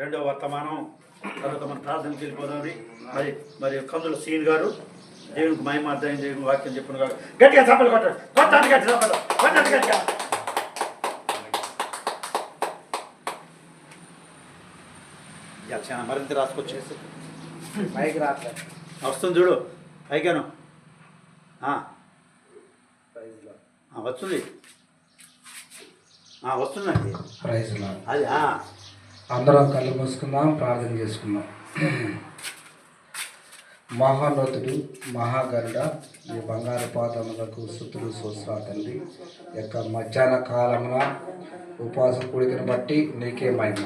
రెండవ వర్తమానం తర్వాత మన ప్రార్థనకి వెళ్ళిపోదాం మరి మరి కందుల సీన్ గారు దేవునికి మహిమార్థం దేవుని వాక్యం చెప్పిన గారు గట్టిగా చప్పలు కొట్టాడు. కొట్టండి గట్టి చప్పలు కొట్టండి. గట్టిగా. ఇక చాలా మరింత రాసుకొచ్చేసి పైకి రాట్లేదు వస్తుంది చూడు. పైకాను. వస్తుంది. ఆ, వస్తుందండి ప్రైజ్ అది ఆ, అందరం కళ్ళు మూసుకుందాం ప్రార్థన చేసుకుందాం. మహానోతుడు మహాగరుడ ఈ బంగారు పాదములకు సుతులు సోస్రా తండ్రి యొక్క మధ్యాహ్న కాలమున ఉపవాస కూడికను బట్టి నీకే మహిమ.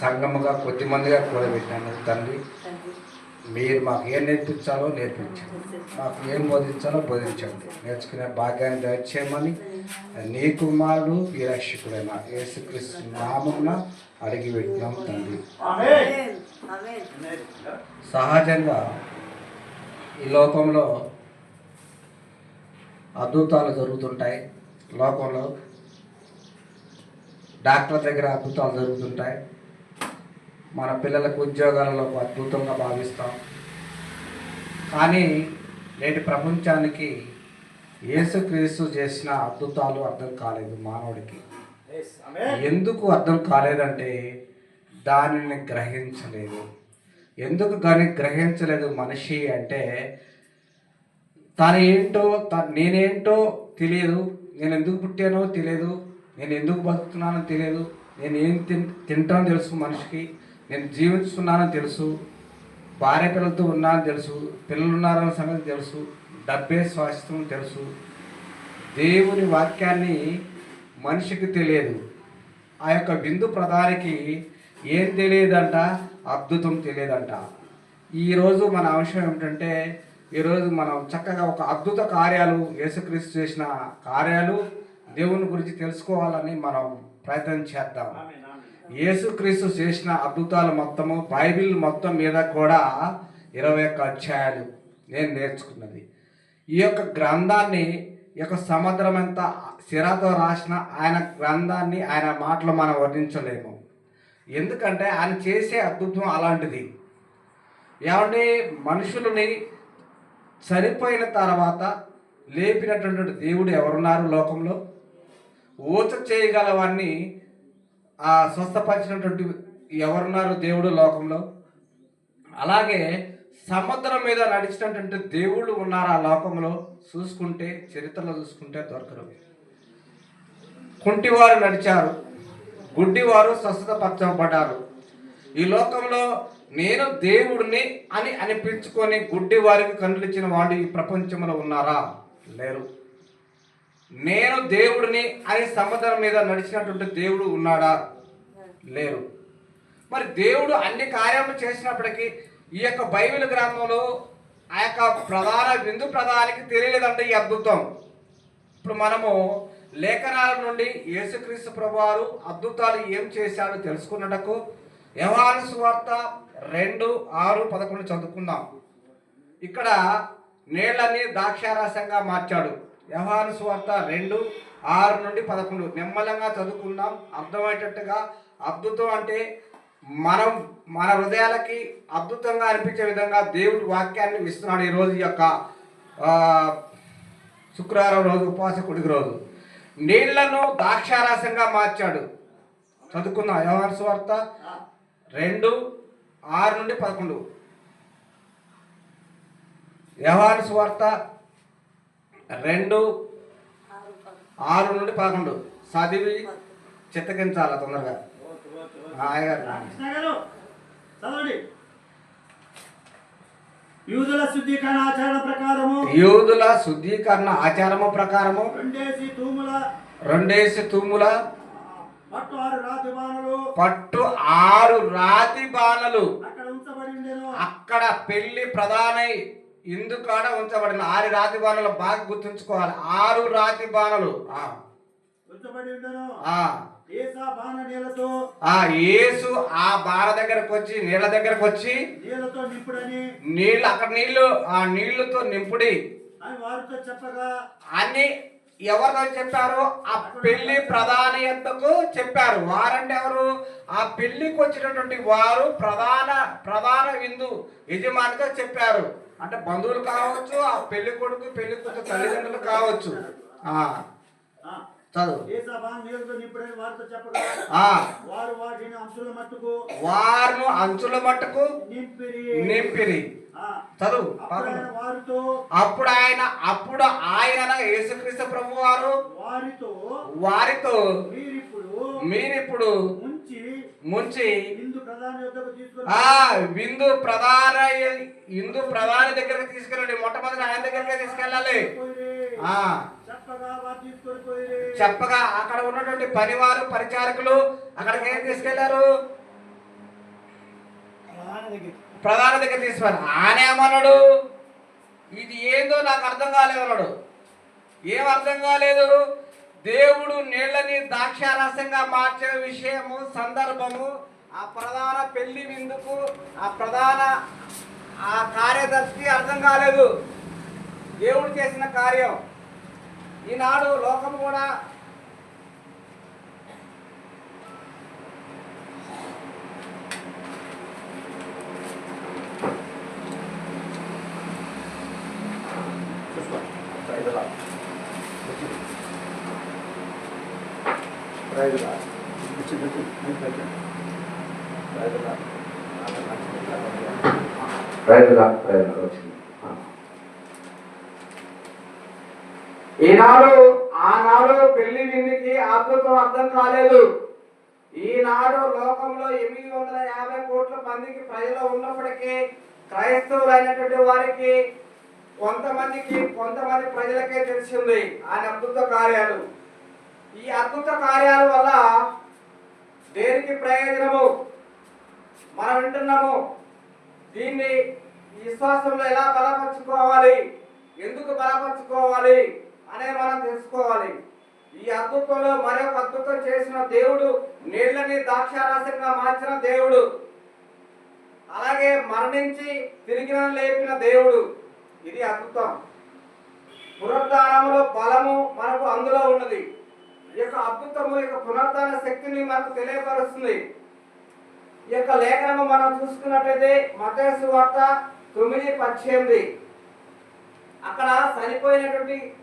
సంగముగా కొద్దిమందిగా కూడబెట్టాను తండ్రి మీరు మాకు ఏం నేర్పించాలో నేర్పించండి. మాకు ఏం బోధించాలో బోధించండి. నేర్చుకునే భాగ్యాన్ని దయచేయమని నీ కుమారుడు ఈ రక్షకుడైన యేసుక్రీస్తు నామమున అడిగి పెట్టినాం తండ్రి. సహజంగా ఈ లోకంలో అద్భుతాలు జరుగుతుంటాయి. లోకంలో డాక్టర్ దగ్గర అద్భుతాలు జరుగుతుంటాయి. మన పిల్లలకు ఉద్యోగాలలో అద్భుతంగా భావిస్తాం. కానీ నేటి ప్రపంచానికి యేసుక్రీస్తు చేసిన అద్భుతాలు అర్థం కాలేదు మానవుడికి. ఎందుకు అర్థం కాలేదంటే దానిని గ్రహించలేదు. ఎందుకు కానీ గ్రహించలేదు మనిషి అంటే తను ఏంటో త నేనేంటో తెలియదు. నేను ఎందుకు పుట్టానో తెలియదు. నేను ఎందుకు బతుకుతున్నానో తెలియదు. నేను ఏం తిన్ తింటానో తెలుసు మనిషికి. నేను జీవిస్తున్నానని తెలుసు భార్య పిల్లలతో ఉన్నానని తెలుసు పిల్లలు ఉన్నారన్న సంగతి తెలుసు డబ్బే స్వాస్థ్యం తెలుసు. దేవుని వాక్యాన్ని మనిషికి తెలియదు. ఆ యొక్క బిందు ప్రధానికి ఏం తెలియదంట? అద్భుతం తెలియదంట. ఈరోజు మన అంశం ఏమిటంటే ఈరోజు మనం చక్కగా ఒక అద్భుత కార్యాలు యేసుక్రీస్తు చేసిన కార్యాలు దేవుని గురించి తెలుసుకోవాలని మనం ప్రయత్నం చేద్దాం. యేసుక్రీస్తు చేసిన అద్భుతాలు మొత్తము బైబిల్ మొత్తం మీద కూడా ఇరవై ఒక్క అధ్యాయాలు నేను నేర్చుకున్నది. ఈ యొక్క గ్రంథాన్ని ఈ యొక్క సముద్రం ఎంత సిరాతో రాసిన ఆయన గ్రంథాన్ని ఆయన మాటలు మనం వర్ణించలేము. ఎందుకంటే ఆయన చేసే అద్భుతం అలాంటిది. ఏమంటే మనుషులని చనిపోయిన తర్వాత లేపినటువంటి దేవుడు ఎవరున్నారు లోకంలో? ఊచ చేయగలవాన్ని ఆ స్వస్థపరిచినటువంటి ఎవరున్నారు దేవుడు లోకంలో? అలాగే సముద్రం మీద నడిచినటువంటి దేవుళ్ళు ఉన్నారు ఆ లోకంలో? చూసుకుంటే చరిత్రలో చూసుకుంటే దొరకరు. కుంటివారు నడిచారు. గుడ్డివారు స్వస్థతపరచబడ్డారు ఈ లోకంలో నేను దేవుడిని అని అనిపించుకొని గుడ్డి వారికి కనులిచ్చిన వాడు ఈ ప్రపంచంలో ఉన్నారా? లేరు. నేను దేవుడిని అని సముద్రం మీద నడిచినటువంటి దేవుడు ఉన్నాడా? లేరు. మరి దేవుడు అన్ని కార్యములు చేసినప్పటికీ ఈ యొక్క బైబిల్ గ్రంథంలో ఆ యొక్క ప్రధాన విందు ప్రధానికి తెలియలేదంటే ఈ అద్భుతం. ఇప్పుడు మనము లేఖనాల నుండి యేసుక్రీస్తు ప్రభువారు అద్భుతాలు ఏం చేశాడో తెలుసుకున్నటకు యవాను సువార్త రెండు ఆరు పదకొండు చదువుకుందాం. ఇక్కడ నీళ్ళని ద్రాక్షారసంగా మార్చాడు. యవాను సువార్త రెండు ఆరు నుండి పదకొండు. నిమ్మలంగా చదువుకుందాం. అర్థమయ్యేటట్టుగా అద్భుతం అంటే మనం మన హృదయాలకి అద్భుతంగా అనిపించే విధంగా దేవుడు వాక్యాన్ని ఇస్తున్నాడు ఈరోజు యొక్క శుక్రవారం రోజు ఉపవాసకుడికి రోజు. నీళ్ళను ద్రాక్షారాసంగా మార్చాడు. చదువుకుందాం. వ్యవహార సువార్త రెండు ఆరు నుండి పదకొండు. వ్యవహార స్వార్థ రెండు ఆరు నుండి పదకొండు. చదివి చిత్తగించాలి తొందరగా? చదవండి. యూదుల శుద్ధీకరణ ఆచరణ ప్రకారము. యూదుల శుద్ధీకరణ ఆచారము ప్రకారము రెండేసి తూముల. రెండేసి తూముల పట్టు ఆరు రాతి బాణలు. పట్టు ఆరు రాతి బాణలు. అక్కడ ఉంచబడి అక్కడ పెళ్ళి ప్రధానై ఇందుకాడ ఉంచబడిన ఆరు రాతి బాణలు బాగా గుర్తుంచుకోవాలి. ఆరు రాతి బాణలు. ఏసా ఆ యేసు ఆ బాణ దగ్గరకు వచ్చి నీళ్ళ దగ్గరకు వచ్చి నీళ్ళు అక్కడ నీళ్ళు ఆ నీళ్ళతో నింపుడి. అని వారితో చెప్పగా అని ఎవరితో చెప్పారు? ఆ పెళ్ళి ప్రధాని ఎంతకు చెప్పారు? వారంటే ఎవరు? ఆ పెళ్ళికి వచ్చినటువంటి వారు ప్రధాన ప్రధాన విందు యజమానిగా చెప్పారు. అంటే బంధువులు కావచ్చు ఆ పెళ్ళి కొడుకు పెళ్ళి కూతురు తల్లిదండ్రులు కావచ్చు. చదువు. వారు వాటిని అంశుల మట్టుకు వారును అంచుల మట్టుకు నింపిరి. చదువు అప్పుడు ఆయన వారితో అప్పుడు ఆయన అప్పుడు ఆయన యేసుక్రీస్తు ప్రభు వారు. వారితో వారితో మీరిప్పుడు మీరిప్పుడు ముంచి హిందూ ప్రధాని విందు ప్రధాన దగ్గరికి తీసుకెళ్ళండి. మొట్టమొదటి ఆయన దగ్గరికి తీసుకెళ్ళాలి. చెప్పగా అక్కడ ఉన్నటువంటి పనివారు పరిచారకులు అక్కడికి ఏం తీసుకెళ్ళారు? ప్రధాన దగ్గర తీసుకున్నారు ఆయన ఏమన్నాడు? ఇది ఏందో నాకు అర్థం కాలేదు అన్నాడు. ఏం అర్థం కాలేదు? దేవుడు నీళ్ళని ద్రాక్షారసంగా మార్చే విషయము సందర్భము ఆ ప్రధాన పెళ్ళి విందుకు ఆ ప్రధాన ఆ కార్యదర్శి అర్థం కాలేదు. దేవుడు చేసిన కార్యం. ఈనాడు లోకం కూడా చూసుకో. రైతులా. వచ్చింది. రైతులా. వచ్చింది, వచ్చింది. మీకు వచ్చింది. రైతులా. రైతుల రైతుల వచ్చింది ఈనాడు ఆనాడు పెళ్ళి విందుకి అద్భుతం అర్థం కాలేదు. ఈనాడు లోకంలో ఎనిమిది వందల యాభై కోట్ల మందికి ప్రజలు ఉన్నప్పటికీ క్రైస్తవులు అయినటువంటి వారికి కొంతమందికి కొంతమంది ప్రజలకే తెలిసింది ఆయన అద్భుత కార్యాలు. ఈ అద్భుత కార్యాల వల్ల దేనికి ప్రయోజనము? మనం వింటున్నాము. దీన్ని విశ్వాసంలో ఎలా బలపరుచుకోవాలి? ఎందుకు బలపరుచుకోవాలి? అనే మనం తెలుసుకోవాలి. ఈ అద్భుతంలో మరొక అద్భుతం చేసిన దేవుడు నీళ్ళని ద్రాక్షారసంగా మార్చిన దేవుడు అలాగే మరణించి తిరిగిన లేపిన దేవుడు. ఇది అద్భుతం. పునరుద్ధానంలో బలము మనకు అందులో ఉన్నది. ఈ యొక్క అద్భుతము ఈ యొక్క పునరుద్ధాన శక్తిని మనకు తెలియపరుస్తుంది. ఈ యొక్క లేఖనము మనం చూసుకున్నట్లయితే మతేసు వార్త తొమ్మిది పద్దెనిమిది. అక్కడ చనిపోయినటువంటి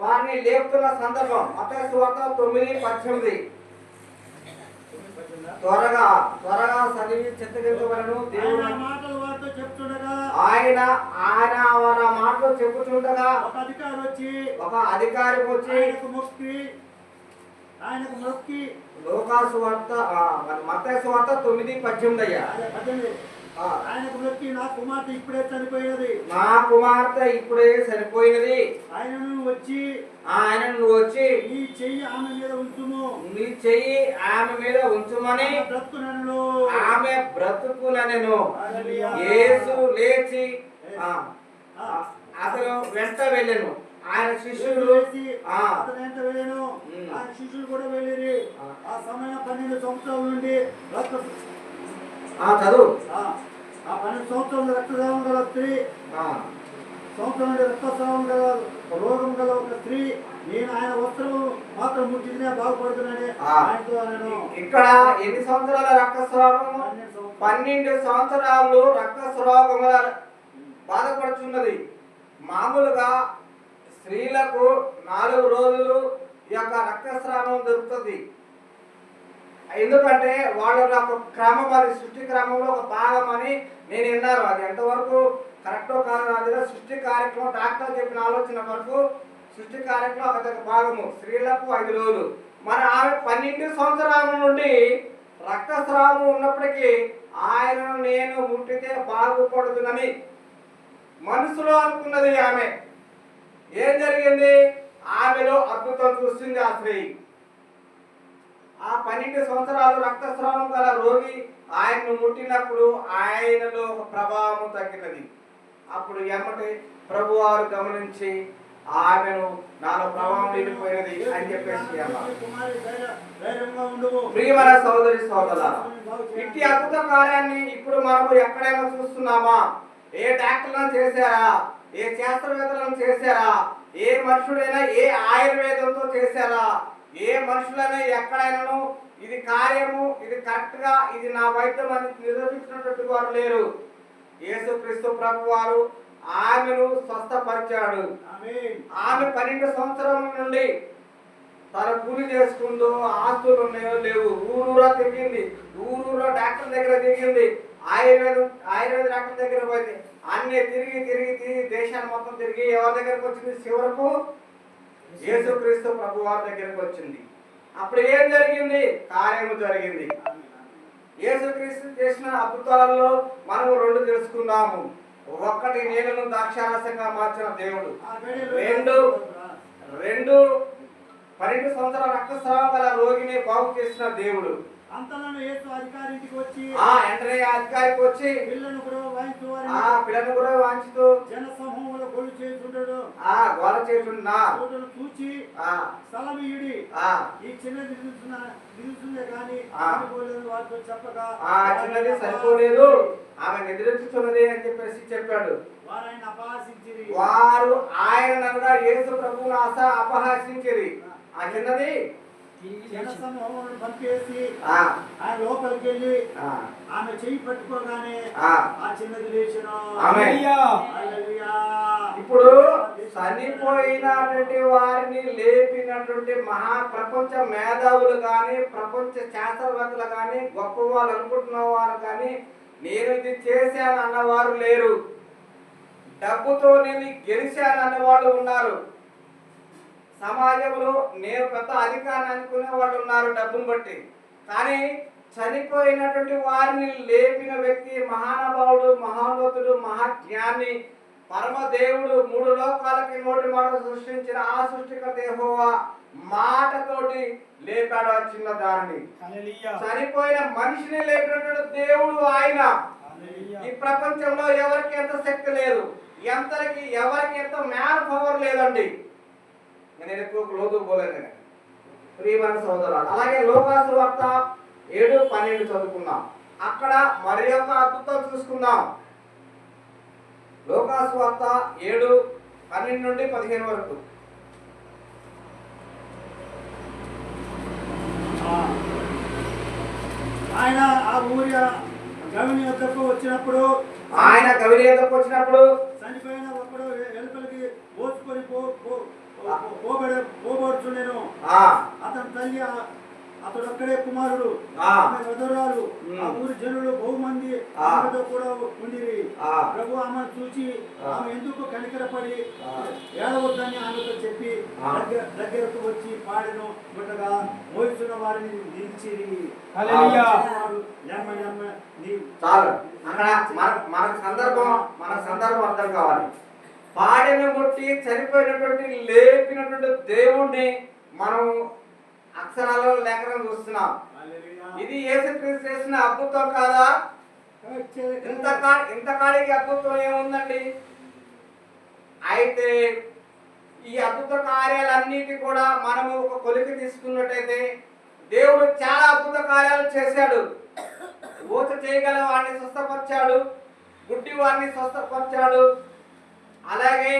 వారిని లేపుతున్న సందర్భం మతేసు వార్త తొమ్మిది పద్దెనిమిది. త్వరగా త్వరగా చదివి చిత్తగించవలను ఆయన దేవుడు ఆయన ఆయన మన మాటలు చెబుతుండగా ఒక అధికారి వచ్చి ఒక అధికారి వచ్చి ఆయనకు మొక్కి ఆయనకు మొక్కి. లోకాసు వార్త వార్త తొమ్మిది పద్దెనిమిది అయ్యా. పద్దెనిమిది. ఆయనకు మొక్కి నా కుమార్తె ఇప్పుడే చనిపోయినది. నా కుమార్తె ఇప్పుడే చనిపోయినది. ఆయనను వచ్చి ఆయన నువ్వు వచ్చి ఈ చెయ్యి ఆమె మీద ఉంచుము. నీ చెయ్యి ఆమె మీద ఉంచుమని బ్రతుకునను. ఆమె బ్రతుకునెను. యేసు లేచి అతను వెంట వెళ్ళెను. ఆయన శిష్యులు అతను ఎంత వెళ్ళాను. ఉమ్. ఆ శిష్యులు కూడా వెళ్ళిరి. ఆ. సమయం పన్నెండు సంవత్సరాల నుండి చదువు. ఆ పన్నెండు సంవత్సరాల రక్తదానం గల స్త్రీ. సంవత్సరం రక్తస్రావం గల రోగం గల ఒక స్త్రీ. నేను ఆయన వస్త్రము మాత్రం ముట్టినే నేను ఇక్కడ ఎన్ని సంవత్సరాల రక్తస్రావము? పన్నెండు సంవత్సరాలు. రక్తస్రావముల బాధపడుతున్నది మామూలుగా స్త్రీలకు నాలుగు రోజులు ఈ యొక్క రక్తస్రావం దొరుకుతుంది. ఎందుకంటే వాళ్ళ ఒక క్రమం అది సృష్టి క్రమంలో ఒక భాగం అని నేను విన్నాను. అది ఎంతవరకు కరెక్టో కాదు అదిగా సృష్టి కార్యక్రమం డాక్టర్ చెప్పిన ఆలోచన వరకు సృష్టి కార్యక్రమం ఒక భాగము. స్త్రీలకు ఐదు రోజులు. మరి ఆమె పన్నెండు సంవత్సరాల నుండి రక్తస్రావం ఉన్నప్పటికీ ఆయనను నేను ముట్టితే బాగుపడుతుందని మనసులో అనుకున్నది ఆమె. ఏం జరిగింది? ఆమెలో అద్భుతం చూసింది ఆ స్త్రీ. ఆ పన్నెండు సంవత్సరాలు రక్తస్రావం గల రోగి ఆయన్ను ముట్టినప్పుడు ఆయనలో ఒక ప్రభావం తగ్గినది. అప్పుడు ఎమ్మటి ప్రభువారు గమనించి ఆమెను నాలో ప్రభావం వెళ్ళిపోయినది అని చెప్పేసి ప్రియమర సోదరి సోదర ఇట్టి అద్భుత కార్యాన్ని ఇప్పుడు మనము ఎక్కడైనా చూస్తున్నామా? ఏ డాక్టర్లను చేశారా? ఏ శాస్త్రవేత్తలను చేశారా? ఏ మనుషుడైనా ఏ ఆయుర్వేదంతో చేశారా? ఏ మనుషులైనా ఎక్కడైనాను ఇది కార్యము ఇది కరెక్ట్గా ఇది నా వైద్యం అని నిరూపించినటువంటి వారు లేరు. యేసుక్రీస్తు ప్రభు వారు ఆమెను స్వస్థపరిచాడు. ఆమె పన్నెండు సంవత్సరాల నుండి తన కూలి చేసుకుందో ఆస్తులు ఉన్నాయో లేవు. ఊరూరా తిరిగింది. ఊరూరా డాక్టర్ దగ్గర తిరిగింది. ఆయుర్వేదం ఆయుర్వేద డాక్టర్ దగ్గర పోయింది. అన్ని తిరిగి తిరిగి తిరిగి దేశాన్ని మొత్తం తిరిగి ఎవరి దగ్గరకు వచ్చింది? చివరకు యేసుక్రీస్తు ప్రభు వారి దగ్గరకు వచ్చింది. అప్పుడు ఏం జరిగింది? కార్యము జరిగింది. యేసుక్రీస్తు చేసిన అద్భుతాలలో మనము రెండు తెలుసుకున్నాము. ఒక్కటి నీళ్ళను ద్రాక్షారసంగా మార్చిన దేవుడు. రెండు రెండు పన్నెండు సంవత్సరాల రక్తస్రావం గల రోగిని బాగు చేసిన దేవుడు. అంతలను యేసు అధికారికి వచ్చి ఆ అధికారికి వచ్చి పిల్లను కూడా ఆ పిల్లను కూడా వాంచుతూ జన సమూహంలో గొల్లు చేస్తుండడు ఆ గోల చేస్తున్నా చోటును చూచి ఆ. ఆ. ఈ చిన్నది నిలుస్తున్న నిలుస్తుందే కానీ వారితో చెప్పగా ఆ చిన్నది సరిపోలేదు ఆమె నిద్రించుతున్నది అని చెప్పేసి చెప్పాడు. వారు ఆయన యేసు ప్రభువును ఆశ అపహాసించిరి. ఆ చిన్నది పంపేసి ఆ. లోపలికి వెళ్ళి ఆమె చెయ్యి పట్టుకోగానే ఆ. చిన్నది లేచిన. ఇప్పుడు చనిపోయినటువంటి వారిని లేపినటువంటి మహా ప్రపంచ మేధావులు కానీ ప్రపంచ శాస్త్రవేత్తలు కానీ గొప్ప వాళ్ళు అనుకుంటున్న వారు కానీ నేను ఇది చేశాను అన్నవారు లేరు. డబ్బుతో నేను గెలిచాను అన్నవాళ్ళు ఉన్నారు. సమాజంలో నేను పెద్ద అధికారాన్ని అనుకునే వాళ్ళు ఉన్నారు డబ్బును బట్టి. కానీ చనిపోయినటువంటి వారిని లేపిన వ్యక్తి మహానుభావుడు మహోన్నతుడు మహాజ్ఞాని పరమదేవుడు మూడు లోకాలకి నోటి మాట సృష్టించిన ఆ సృష్టికర్త యెహోవా మాటతోటి లేపాడు ఆ చిన్న దారిని. చనిపోయిన మనిషిని లేపినటువంటి దేవుడు ఆయన. ఈ ప్రపంచంలో ఎవరికి ఎంత శక్తి లేదు? ఎంతకి ఎవరికి ఎంత మ్యాన్ పవర్ లేదండి? నేను ఎక్కువ లోతు పోలేదు ప్రియమైన సోదరులు అలాగే లోకాసు వార్త ఏడు పన్నెండు చదువుకుందాం. అక్కడ మరి ఒక అద్భుతం చూసుకుందాం. లోకాసు వార్త ఏడు పన్నెండు నుండి పదిహేను వరకు. ఆయన ఆ ఊరి గవిని వద్దకు వచ్చినప్పుడు ఆయన కవిని ఎదుర్కొచ్చినప్పుడు వచ్చినప్పుడు చనిపోయిన ఒకడు వెలుపలికి ఓచుకొని పో పో- పో- పోబడే పోబడుచుండెను ఆ అతని తల్లి అతడు ఒక్కడే కుమారుడు. ఆమె ఉమ్. ఆ ఊరి జనులు బహుమంది. ఆమెతో కూడా ఉండిరి ఆ. ప్రభు ఆమెను చూచి ఆ. ఆమె ఎందుకు కనికరపడి. ఏడవద్దని ఆమెతో చెప్పి ఆ. దగ్గర దగ్గరకు వచ్చి పాడెను ఉండగా మోయిస్తున్న వారిని నిలిచిరి హల్లెలూయా. వారు, "యమ్మ, యమ్మ, నీ- చాలు అక్కడ మన మన సందర్భం మన సందర్భం అర్థం కావాలి పాడిన ముట్టి చనిపోయినటువంటి లేపినటువంటి దేవుణ్ణి మనం అక్షరాలలో లేఖనం చూస్తున్నాం. ఇది యేసుక్రీస్తు చేసిన అద్భుతం కాదా? ఇంత కా- ఇంత కాడికి అద్భుతం ఏముందండి? అయితే ఈ అద్భుత కార్యాలన్నిటి కూడా మనము ఒక కొలికి తీసుకున్నట్టయితే దేవుడు చాలా అద్భుత కార్యాలు చేశాడు. ఊత చేయగల వాడిని స్వస్థపరిచాడు. గుడ్డి వాడిని స్వస్థపరిచాడు. అలాగే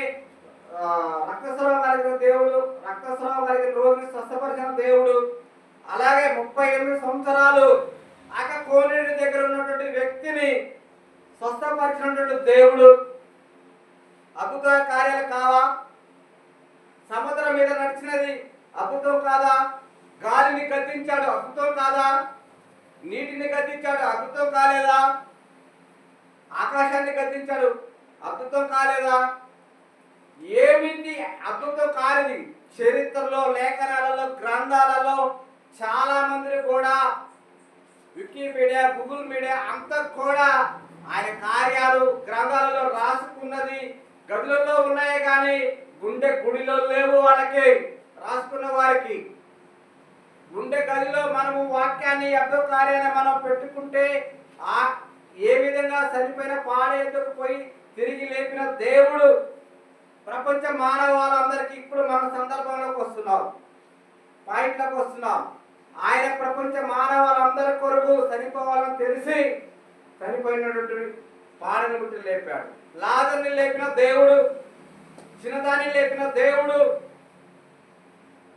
రక్తస్రావం కలిగిన దేవుడు రక్తస్రావం కలిగిన రోగిని స్వస్థపరిచిన దేవుడు అలాగే ముప్పై ఎనిమిది సంవత్సరాలు ఆక కోనేటి దగ్గర ఉన్నటువంటి వ్యక్తిని స్వస్థపరిచినటువంటి దేవుడు. అద్భుత కార్యాలు కావా? సముద్రం మీద నడిచినది అద్భుతం కాదా? గాలిని గద్దించాడు అద్భుతం కాదా? నీటిని గద్దించాడు అద్భుతం కాలేదా? ఆకాశాన్ని గద్దించాడు అద్భుతం కాలేదా? ఏమిటి అద్భుతం కాలేదు. చరిత్రలో లేఖనాలలో గ్రంథాలలో చాలా మంది కూడా వికీపీడియా గూగుల్ మీడియా అంతా కూడా ఆయన కార్యాలు గ్రంథాలలో రాసుకున్నది గదులలో ఉన్నాయి కానీ గుండె గుడిలో లేవు వాళ్ళకి రాసుకున్న వారికి. గుండె గదిలో మనము వాక్యాన్ని అర్థం కార్యాన్ని మనం పెట్టుకుంటే ఆ ఏ విధంగా చనిపోయిన పాడేందుకు పోయి తిరిగి లేపిన దేవుడు ప్రపంచ మానవాళ్ళందరికీ ఇప్పుడు మన సందర్భంలోకి వస్తున్నాం. పాయింట్లోకి వస్తున్నాం. ఆయన ప్రపంచ మానవాళ్ళందరి కొరకు చనిపోవాలని తెలిసి చనిపోయినటువంటి పాడని గుట్టి లేపాడు. లాజర్ని లేపిన దేవుడు చిన్నదాన్ని లేపిన దేవుడు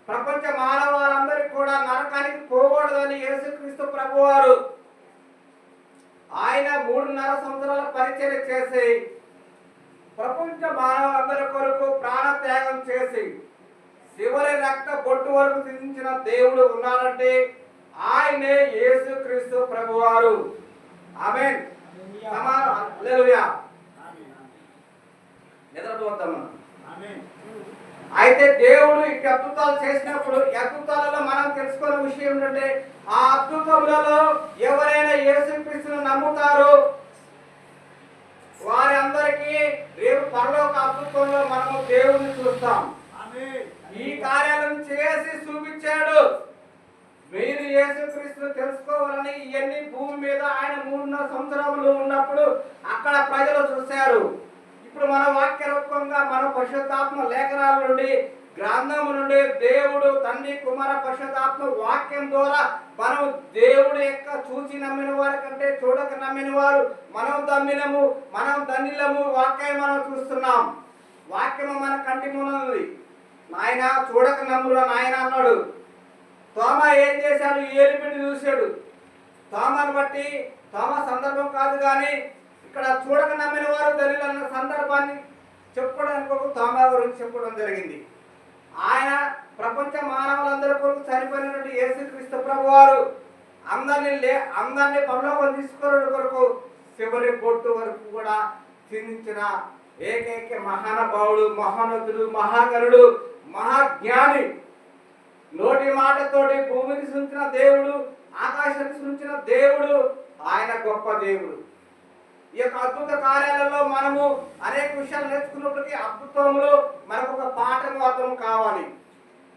ప్రపంచ మానవాళ్ళందరికీ కూడా నరకానికి పోకూడదని యేసుక్రీస్తు ప్రభువారు ఆయన మూడున్నర సంవత్సరాల పరిచయం చేసి ప్రపంచ మానవులందరి కొరకు ప్రాణత్యాగం చేసి చివరి రక్త బొట్టు వరకు సిందించిన దేవుడు ఉన్నాడంటే ఆయనే ప్రభువారు. ఆమేన్. హల్లెలూయా. నిద్రపోతాం మనం. ఆమేన్. అయితే దేవుడు ఈ అద్భుతాలు చేసినప్పుడు ఈ అద్భుతాలలో మనం తెలుసుకునే విషయం ఏంటంటే ఆ అద్భుతములలో ఎవరైనా యేసుక్రీస్తును నమ్ముతారో వారి అందరికీ రేపు పరలోక అద్భుతంలో మనము దేవుడిని చూస్తాం. ఈ కార్యాలను చేసి చూపించాడు. మీరు యేసుక్రీస్తును తెలుసుకోవాలని ఇవన్నీ భూమి మీద ఆయన మూడున్నర సంవత్సరములు ఉన్నప్పుడు అక్కడ ప్రజలు చూశారు. ఇప్పుడు మన వాక్య రూపంగా మన పరిశుద్ధాత్మ లేఖనాల నుండి గ్రంథము నుండి దేవుడు తండ్రి కుమార పరిశుద్ధాత్మ వాక్యం ద్వారా మనం దేవుడు యొక్క చూసి నమ్మిన వారి కంటే చూడక నమ్మిన వారు మనం తమ్మినము మనం తండ్రిలము వాక్యం మనం చూస్తున్నాం. వాక్యము మన కంటి ఉంది. నాయన చూడక నమ్మురా నాయన అన్నాడు. తోమ ఏం చేశాడు? ఏలిపెట్టి చూశాడు. తోమను బట్టి తోమ సందర్భం కాదు కానీ ఇక్కడ చూడక నమ్మిన వారు తల్లి అన్న సందర్భాన్ని చెప్పుకోవడానికి ఒక తోమ గురించి చెప్పడం జరిగింది. ఆయన ప్రపంచ మానవులందరి కొరకు చనిపోయినటువంటి యేసుక్రీస్తు ప్రభు వారు అందరిని లే అందరినీ పరలోకం తీసుకునే కొరకు చివరి బొట్టు వరకు కూడా చిందించిన ఏకైక మహానుభావుడు మహానతుడు మహాగరుడు మహాజ్ఞాని. నోటి మాటతోటి భూమిని సృంచిన దేవుడు ఆకాశాన్ని సృంచిన దేవుడు ఆయన గొప్ప దేవుడు. ఈ యొక్క అద్భుత కార్యాలలో మనము అనేక విషయాలు నేర్చుకున్నప్పటికీ అద్భుతంలో మనకు ఒక పాఠం అర్థం కావాలి.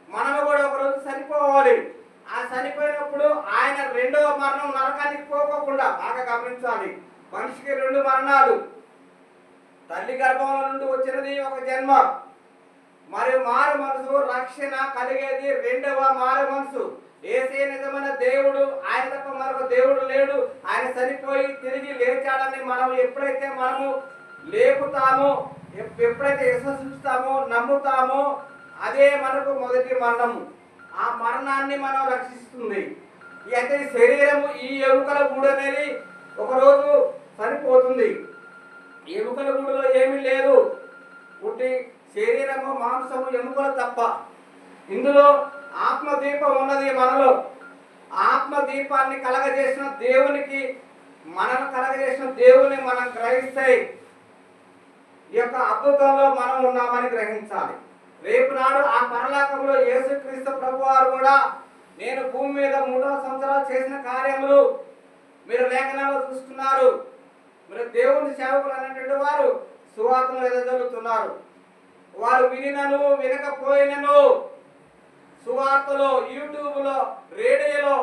మనము కూడా ఒక రోజు చనిపోవాలి. ఆ చనిపోయినప్పుడు ఆయన రెండవ మరణం నరకానికి పోకోకుండా బాగా గమనించాలి. మనిషికి రెండు మరణాలు. తల్లి గర్భంలో నుండి వచ్చినది ఒక జన్మ. మరియు మారు మనసు రక్షణ కలిగేది రెండవ మారు మనసు. ఏసే నిజమైన దేవుడు ఆయన తప్ప మరొక దేవుడు లేడు. ఆయన చనిపోయి తిరిగి లేచాడని మనం ఎప్పుడైతే మనము లేపుతామో ఎప్పుడైతే విశ్వసిస్తామో నమ్ముతామో అదే మనకు మొదటి మరణము. ఆ మరణాన్ని మనం రక్షిస్తుంది. ఈ అయితే శరీరము ఈ ఎముకల గూడు అనేది ఒకరోజు చనిపోతుంది. ఎముకల గూడులో ఏమీ లేదు. పుట్టి శరీరము మాంసము ఎముకలు తప్ప. ఇందులో ఆత్మదీపం ఉన్నది మనలో. ఆత్మదీపాన్ని కలగజేసిన దేవునికి మనను కలగజేసిన దేవుని మనం గ్రహిస్తే ఈ యొక్క అద్భుతంలో మనం ఉన్నామని గ్రహించాలి. రేపు నాడు ఆ పరలోకంలో యేసుక్రీస్తు ప్రభు వారు కూడా నేను భూమి మీద మూడో సంవత్సరాలు చేసిన కార్యములు మీరు లేఖనాలు చూస్తున్నారు. మీరు దేవుని సేవకులు అనేటువంటి వారు సువార్తను ఎదజల్లుతున్నారు వారు వినినను వినకపోయినను సువార్తలో యూట్యూబ్లో రేడియోలో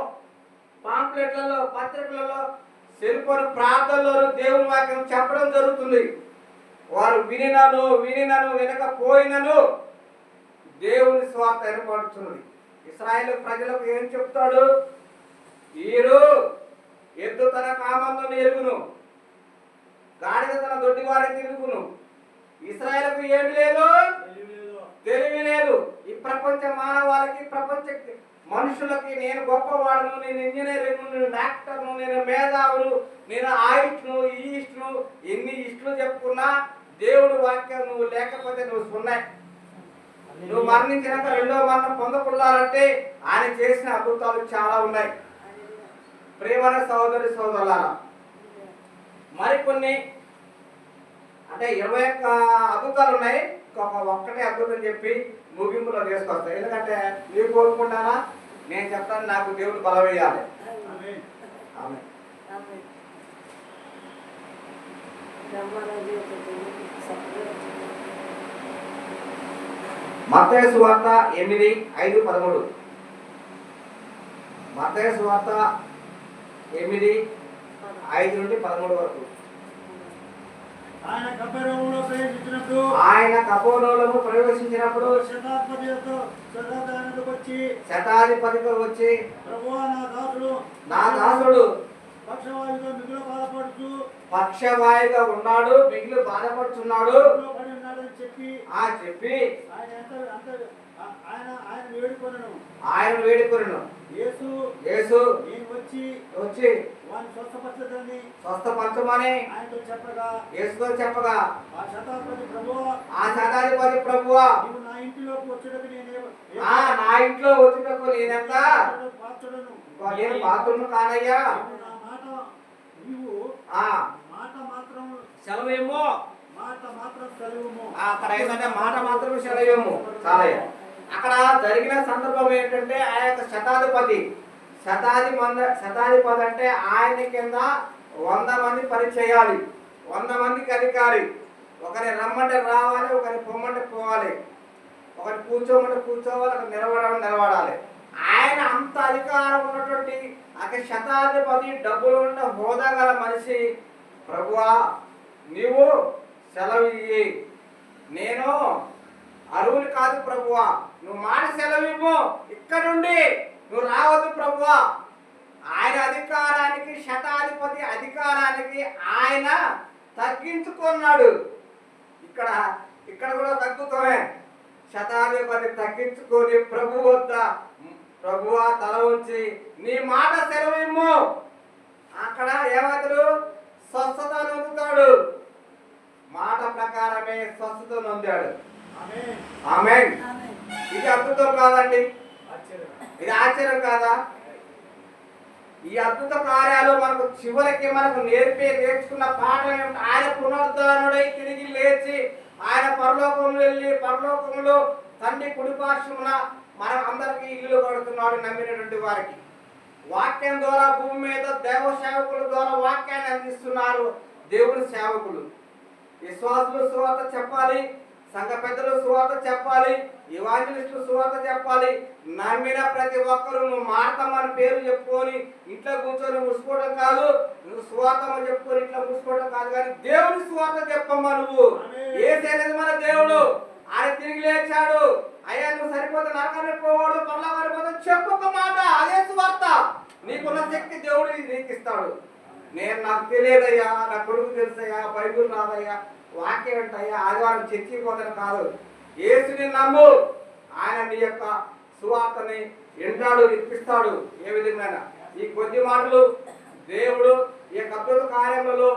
పాంప్లెట్లలో పత్రికలలో సెల్ఫోన్ ప్రార్థనలో దేవుని వాక్యం చెప్పడం జరుగుతుంది. వారు వినినను వినినను వినకపోయినను దేవుని స్వార్థ ఏర్పడుతున్నది ఇస్రాయేల్ ప్రజలకు ఏం చెప్తాడు? వీరు ఎద్దు తన కామంలో ఎరుగును గాడిద తన దొడ్డి వారి తిరుగును. ఇస్రాయేల్కు ఏమి లేదు? తెలివి లేదు. ఈ ప్రపంచ మానవాళికి ప్రపంచ మనుషులకి నేను గొప్పవాడును నేను ఇంజనీరింగ్ నేను డాక్టర్ను నేను మేధావులు నేను ఆయిట్ను ఈ ఇష్టను ఎన్ని ఇష్టలు చెప్పుకున్నా దేవుడు వాక్యం నువ్వు లేకపోతే నువ్వు సున్నాయి నువ్వు మరణించినాక రెండో మరణం పొందకుండాలంటే ఆయన చేసిన అద్భుతాలు చాలా ఉన్నాయి. ప్రేమన సహోదరి సోదరుల మరికొన్ని అంటే ఇరవై ఒక్క అద్భుతాలు ఉన్నాయి. ఇంకొక ఒక్కటే అద్భుతం చెప్పి ముగింపులో తీసుకొస్తాయి. ఎందుకంటే మీరు కోరుకుంటారా నేను చెప్తాను నాకు దేవుడు బలవేయాలి. ఆమె సువార్త ఎనిమిది ఐదు పదమూడు. మత్తయి సువార్త ఎనిమిది ఐదు నుండి పదమూడు వరకు. ఆయన ప్రవేశించినప్పుడు ఆయన కపోలోలము ప్రవేశించినప్పుడు శతాధిపతితో శతాధిపతికి వచ్చి శతాధిపతితో వచ్చి ప్రభువా నా దాసుడు నా దాసుడు పక్షవాయుతో మిగులు బాధపడుతూ పక్షవాయుగా ఉన్నాడు మిగిలి బాధపడుతున్నాడు చెప్పి ఆ చెప్పి ఆయన ఎంత అంత ఆయన ఆయన వేడుకొనను. ఆయన వేడుకొను యేసు యేసు నేను వచ్చి వచ్చి. వారిని స్వస్థపరచదని స్వస్థపరచమని ఆయనతో చెప్పగా యేసుతో చెప్పగా ఆ శతాధిపతి ప్రభువా ఆ శతాధిపతి ప్రభువా నీవు నా ఇంటిలోకి వచ్చేటకు నేను ఆ నా ఇంట్లో వచ్చినకు నేనెంత? పాత్రుడను. నేను పాత్రను కానయ్యా నా మాట నీవు ఆ మాట మాత్రం సెలవేమో. మాట మాత్రం సెలవుము. ఆ, అక్కడ ఏంటంటే మాట మాత్రమే సెలవేమో. చాలయ్య. అక్కడ జరిగిన సందర్భం ఏంటంటే ఆ యొక్క శతాధిపతి శతాది మంది శతాధిపతి అంటే ఆయన కింద వంద మంది పని చేయాలి. వంద మందికి అధికారి. ఒకరి రమ్మంటే రావాలి ఒకరి పొమ్మంటే పోవాలి. ఒకరి కూర్చోమంటే కూర్చోవాలి ఒకరు నిలబడాలి నిలబడాలి. ఆయన అంత అధికారం ఉన్నటువంటి అక్కడ శతాధిపతి డబ్బులు ఉన్న హోదా గల మనిషి. ప్రభువా నీవు సెలవు ఇయ్యి. నేను అరువుని కాదు ప్రభువా. నువ్వు మాట సెలవివ్వు ఇక్కడ నుండి నువ్వు రావద్దు ప్రభువా. ఆయన అధికారానికి శతాధిపతి అధికారానికి ఆయన తగ్గించుకున్నాడు. ఇక్కడ ఇక్కడ కూడా తగ్గుతామే. శతాధిపతి తగ్గించుకొని ప్రభు వద్ద ప్రభువా తల ఉంచి నీ మాట సెలవిమ్ము. అక్కడ ఏమవుతాడు స్వస్థత నొందుతాడు. మాట ప్రకారమే స్వస్థత నొందాడు. ఆమేన్. ఆమె ఇది అద్భుతం కాదండి. ఇది ఆశ్చర్యం కాదా? ఈ అద్భుత కార్యాలు మనకు చివరికి మనకు నేర్పి నేర్చుకున్న పాఠం ఏమిటి? ఆయన పునరుద్ధరణుడై తిరిగి లేచి ఆయన పరలోకం వెళ్ళి పరలోకంలో తండ్రి కుడిపార్శ్వమున మనం అందరికీ ఇల్లు కడుతున్నాడు నమ్మినటువంటి వారికి. వాక్యం ద్వారా భూమి మీద దేవ సేవకుల ద్వారా వాక్యాన్ని అందిస్తున్నారు దేవుని సేవకులు. విశ్వాసులు సువార్త చెప్పాలి సంఘ పెద్దలు సువార్త చెప్పాలి ఇవాంజలిస్టులు సువార్త చెప్పాలి. నమ్మిన ప్రతి ఒక్కరు నువ్వు మారతామని పేరు చెప్పుకొని ఇంట్లో కూర్చొని ముసుకోవడం కాదు. నువ్వు సువార్తమని చెప్పుకొని ఇంట్లో ముసుకోవడం కాదు కానీ దేవుని సువార్త చెప్పమ్మా నువ్వు. ఏ అనేది మన దేవుడు? ఆయన తిరిగి లేచాడు. అయ్యా నువ్వు సరిపోతే నరకాన్ని పోవాడు పర్లా పడిపోతే చెప్పు ఒక మాట. అదే సువార్త. నీకున్న శక్తి దేవుడు నీకు ఇస్తాడు. నేను నాకు తెలియదయ్యా నా కొడుకు తెలుసయ్యా బైబిల్ రాదయ్యా వాక్యం ఏంటయ్యా ఆదివారం చర్చికి పోతాను కాదు. యేసుని నమ్ము. ఆయన నీ యొక్క సువార్తని ఎంటాడు ఇప్పిస్తాడు ఏ విధంగా ఈ కొద్ది మాటలు దేవుడు ఈ యొక్క అద్భుత కార్యములలో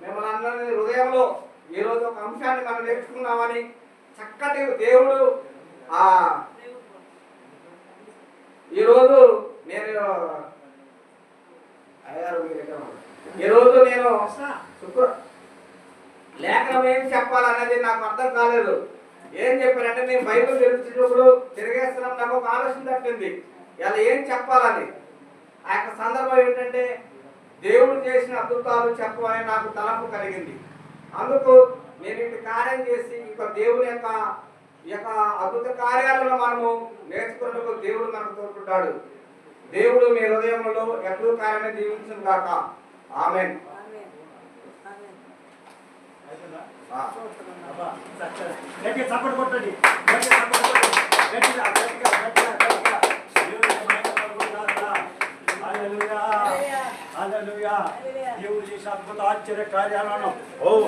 మిమ్మల్ని అందరినీ హృదయంలో ఈ రోజు ఒక అంశాన్ని మనం నేర్చుకున్నామని చక్కటి దేవుడు ఆ ఈరోజు నేను అయ్యారు ఈరోజు నేను శుక్ర లేఖనం ఏం చెప్పాలనేది నాకు అర్థం కాలేదు. ఏం చెప్పారంటే నేను బైబిల్ తెలుసుకున్నప్పుడు తిరిగేస్తున్నాం నాకు ఒక ఆలోచన తప్పింది. ఇలా ఏం చెప్పాలని? ఆ యొక్క సందర్భం ఏంటంటే దేవుడు చేసిన అద్భుతాలు చెప్పమని నాకు తలంపు కలిగింది. అందుకు నేను ఇటు కార్యం చేసి ఇక దేవుని యొక్క ఈ యొక్క అద్భుత కార్యాలను మనము నేర్చుకున్నప్పుడు దేవుడు మనకు తోడుకుంటాడు దేవుడు మీ హృదయంలో ఎప్పుడు కార్యమే దీవించును కాక ఆమెన్. గట్టిగా చప్పట్లు కొట్టండి. గట్టిగా చప్పట్లు కొట్టండి. గట్టిగా గట్టిగా గట్టిగా దేవుడు చేసిన అద్భుత ఆశ్చర్య కార్యాలను. ఓ.